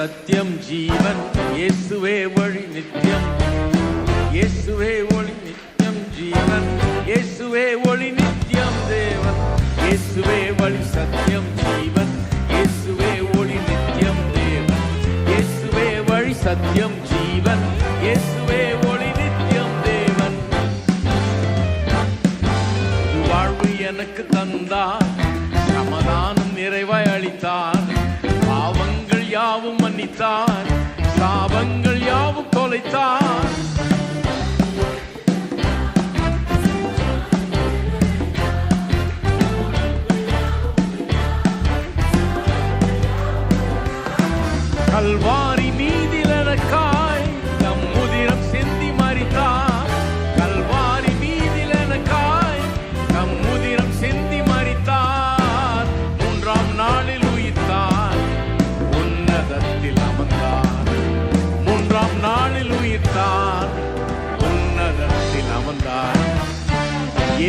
சத்தியம் ஜீவன் இயேசுவே வழி நித்தியம். இயேசுவே ஒளி நித்தியம் ஜீவன் இயேசுவே ஒளி நித்தியம் தேவன். இயேசுவே வழி சத்தியம் ஜீவன் இயேசுவே ஒளி நித்தியம் தேவன். இயேசுவே வழி சத்தியம் ஜீவன் இயேசுவே ஒளி நித்தியம் தேவன். வாழ்வு எனக்கு தந்தார் சமதானம் நிறைவாய் அளித்தார். யாவும் சாபங்கள் யாவும் தொலைத்தார்.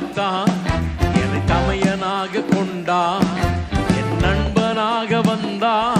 நல்மைப்பனாக காத்தான் என்னை தமையனாக கொண்டான் என் நண்பனாக வந்தான்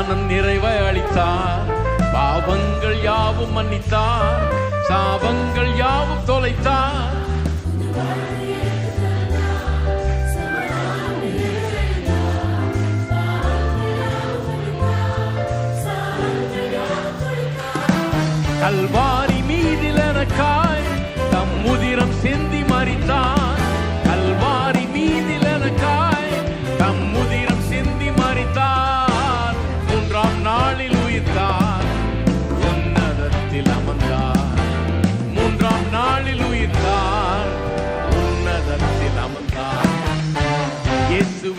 ஞானம் நிறைவை அளித்தார் பாவங்கள் யாவும் மன்னித்தார். சாபங்கள் யாவும் தொலைத்தார். கல்வா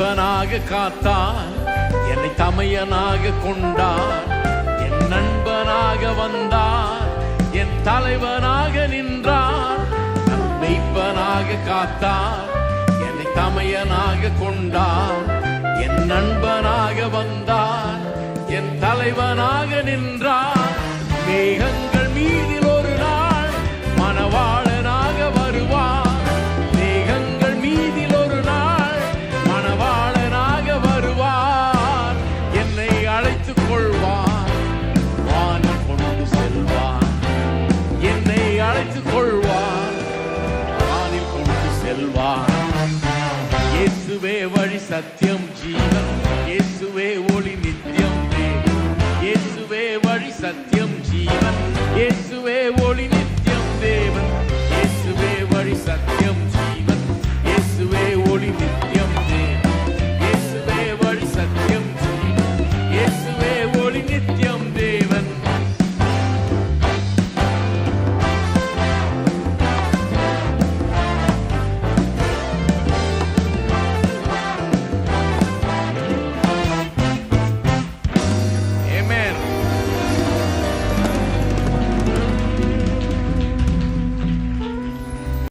தல்மைப்பனாக காத்தார் என்னை தமையனாக கொண்டார். என் நண்பனாக வந்தார் என் தலைவனாக நின்றார். தல்மைப்பனாக காத்தார் என்னை தமையனாக கொண்டார். என் நண்பனாக வந்தார் என் தலைவனாக நின்றார். கொள்வார் இயேசுவே வழி சத்தியம் ஜீவன். இயேசுவே ஒளி நித்தியம் தேவன் இயேசுவே வழி சத்தியம் ஜீவன். இயேசுவே ஒளி நித்தியம் தேவன். இயேசுவே வழி சத்தியம் ஜீவன்